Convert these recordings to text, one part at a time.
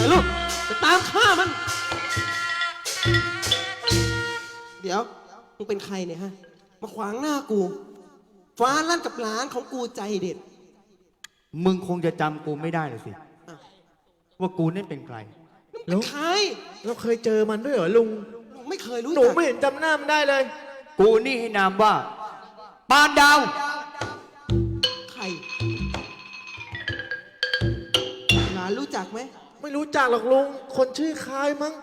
ไปลูกไปตามฆ่ามัน เดี๋ยวมึงเป็นใครเนี่ยฮะ มาขวางหน้ากู ฟ้าลั่นกับหลานของกูใจเด็ดมึงคงจะจำกูไม่ได้เลยสิ อะว่ากูนี่เป็นใครมึงเป็นใครเราเคยเจอมันด้วยเหรอลุงลุงไม่เคยรู้หนูจักไม่เห็นจำหน้ามันได้เลย กูนี่ให้นามว่า ปานดาว ใครหลานรู้จักไหม ไม่รู้จักหรอกลุง คนชื่อคล้ายมั้ง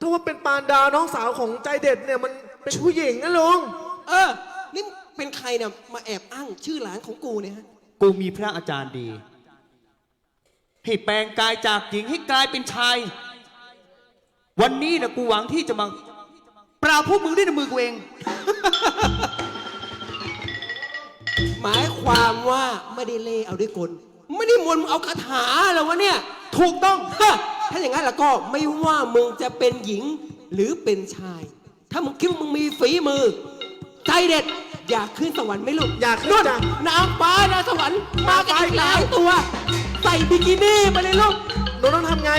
ถ้าว่าเป็นปานดาวน้องสาวของใจเด็ดเนี่ยมันเป็นผู้หญิงนะลุง เออ นี่เป็นใครเนี่ยมาแอบอ้างชื่อหลานของกูเนี่ยฮะกูมีพระอาจารย์ดี ให้แปลงกายจากหญิงให้กลายเป็นชาย วันนี้นะกูหวังที่จะมาปราบพวกมึงด้วยในมือกูเอง หมายความว่าไม่ได้เล่เอาด้วยกล ไม่ได้มนต์มึงเอาคาถาเหรอวะเนี่ย ถูกต้องฮะถ้าอย่างนั้นแล้วก็ไม่ว่ามึงจะเป็นหญิงหรือเป็นชาย ถ้ามึงคิดว่ามึงมีฝีมือ ใจเด็ด อยากขึ้นสวรรค์ไหมลูกอยากขึ้นนู่นจ้ะ นางฟ้านางสวรรค์มากันอีกหลายตัว ใส่บิกินี่มาเลยลูก หนูต้องทำไง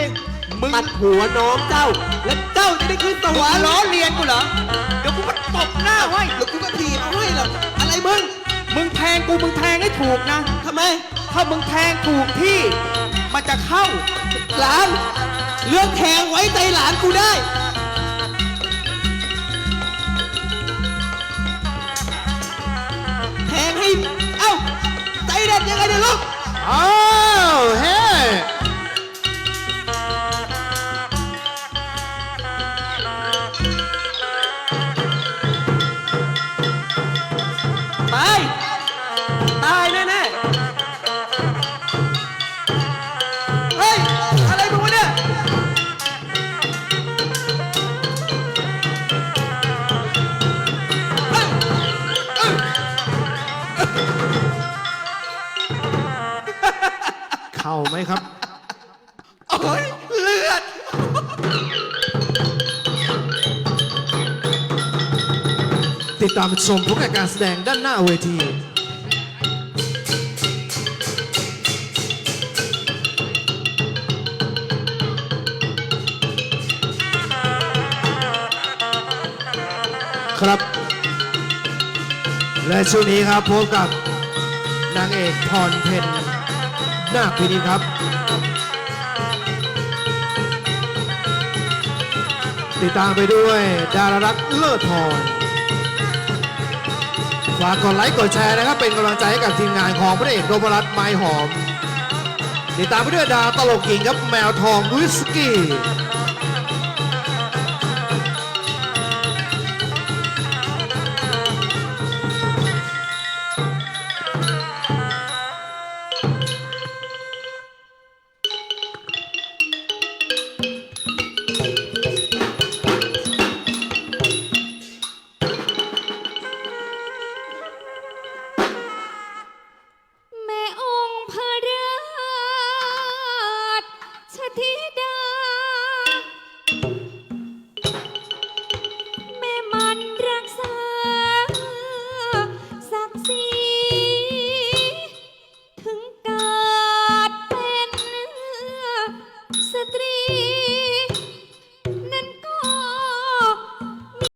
มึงตัดหัวน้องเจ้า และเจ้าจะได้ขึ้นสวรรค์ล้อเลียนกูเหรอ เดี๋ยวกูมาตบหน้าไว้แล้วกูก็ถีบเอาให้เหรออะไรมึง มึงแทงกูมึงแทงให้ถูกนะ ทำไม ถ้ามึงแทงถูกที่ มันจะเข้า หลาน เรื่องแทงไว้ใจหลานกูได้ แทงให้ เอ้า ใจเด็ดยังไงเดี๋ยวลูกอ้า เข่าไหมครับ โอ้ยเลือด ติดตามชมผลการแสดงด้านหน้าเวทีครับ และช่วงนี้ครับพบกับนางเอกพรเพนนาคพินิจครับ ติดตามไปด้วยดารารักษ์เลิศพรฝากกดไลค์กดแชร์นะครับ เป็นกำลังใจให้กับทีมงานของพระเอกโรบรัตน์ไม้หอม ติดตามไปด้วยดาตลกหญิงครับแมวทองวิสกี้ 提灯。